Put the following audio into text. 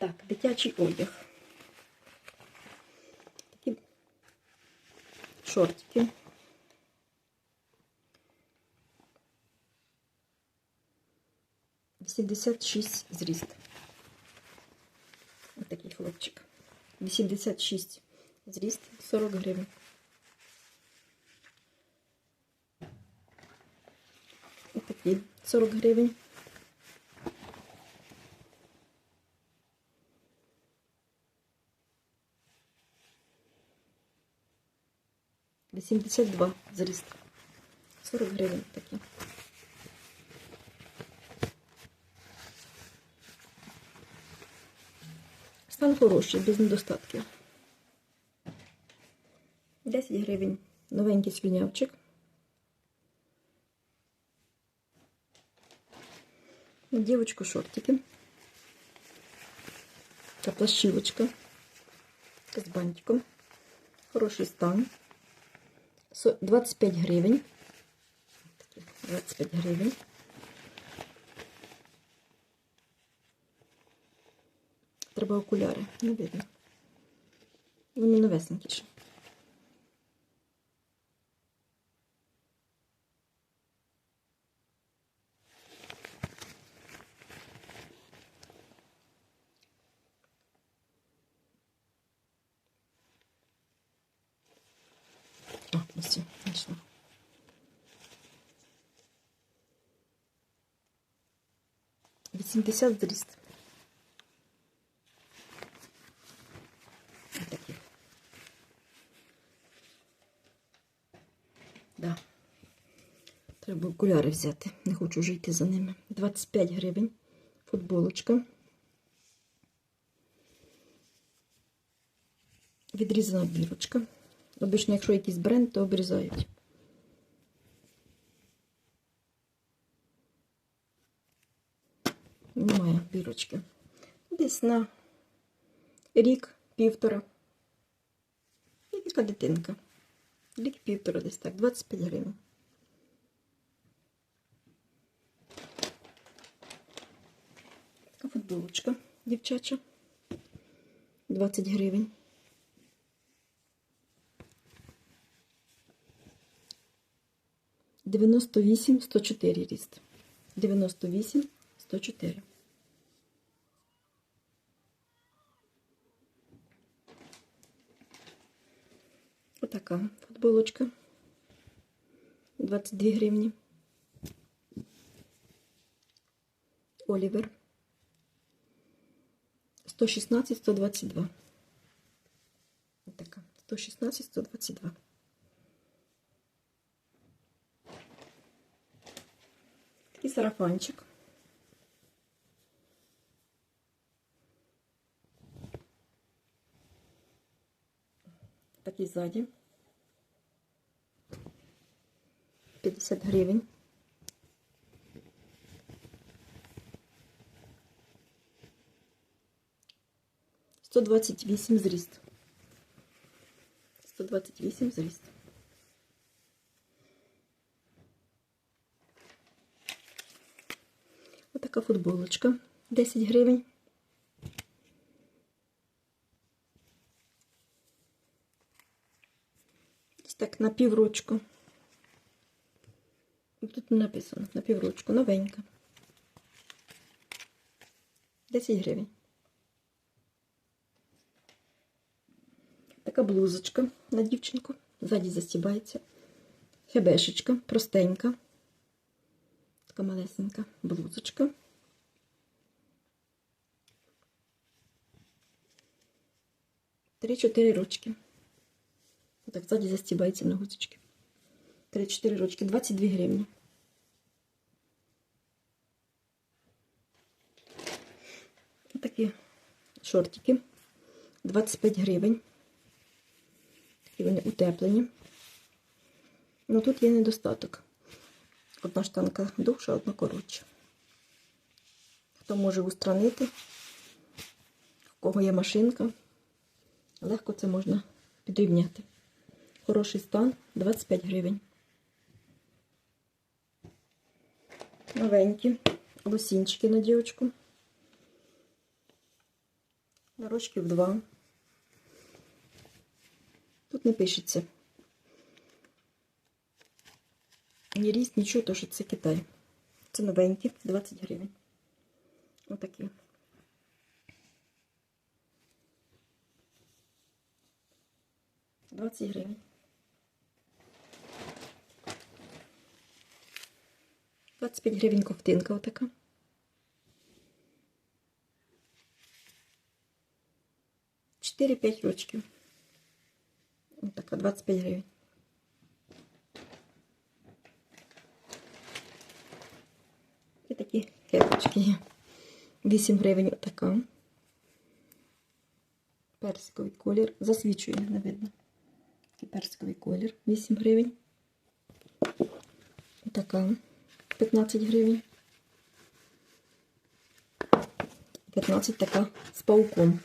Так, дитячий одяг. Такі шортики. Вісімдесят шість зріст. Ось такий хлопчик. 86 зріст, 40 гривень. Ось такі 40 гривень. Вісімдесят два зріст. 40 гривень такі. Стан хороший, без недостатків. 10 гривень. Новенький свинявчик. На девочку шортики. Та плащівочка. З бантиком. Хороший стан. Со- 25 гривень. Такі 25 гривень. Треба окуляри, не видно. Вони новесенькі ще. О, ось, знайшла. Вісімдесят зріст. Таких. Да. Треба окуляри взяти. Не хочу вже йти за ними. 25 гривень. Футболочка. Відрізана бірочка. Обично, якщо якийсь бренд, то обрізають. Немає бірочки. Десь на рік, півтора. І така дитинка. Рік півтора десь так, 25 гривень. Така футболочка дівчача. 20 гривень. Дев'яносто вісім, сто чотири ріст. Дев'яносто вісім, сто чотири. Отака футболочка. 22 гривні. Олівер. 116, 122. Отака. 116, 122. сарафанчик. Такий ззаді. 50 гривень. Сто двадцять вісім зріст. Сто двадцять вісім зріст. Отака футболочка. 10 гривень. Ось так на піврочку. Тут написано на піврочку, новенька. 10 гривень. Така блузочка на дівчинку. Ззаді застібається. Хебешечка, простенька. Така малесенька блузочка. Три-чотири ручки. Так, ззаді застібається на гузочки. Три-чотири ручки. 22 гривні. Такі шортики. 25 гривень. Такі вони утеплені. Ну тут є недостаток. Одна штанка довша, одна коротша. Хто може устранити, в кого є машинка, легко це можна підрівняти. Хороший стан 25 гривень. Новенькі лосінчики на дівочку. На рожків два. Тут не пишеться. Ні ріст, нічого, то що це Китай. Це новенькі, 20 гривень. Отакі. Двадцять гривень. Двадцять п'ять гривень ковтинка отака. Чотири-п'ять рочків. Отака, 25 гривень. Кепочки є. 8 гривень отака. Персиковий колір. Засвічує, не видно. Такий персиковий колір. 8 гривень. Така. 15 гривень. 15 така з пауком.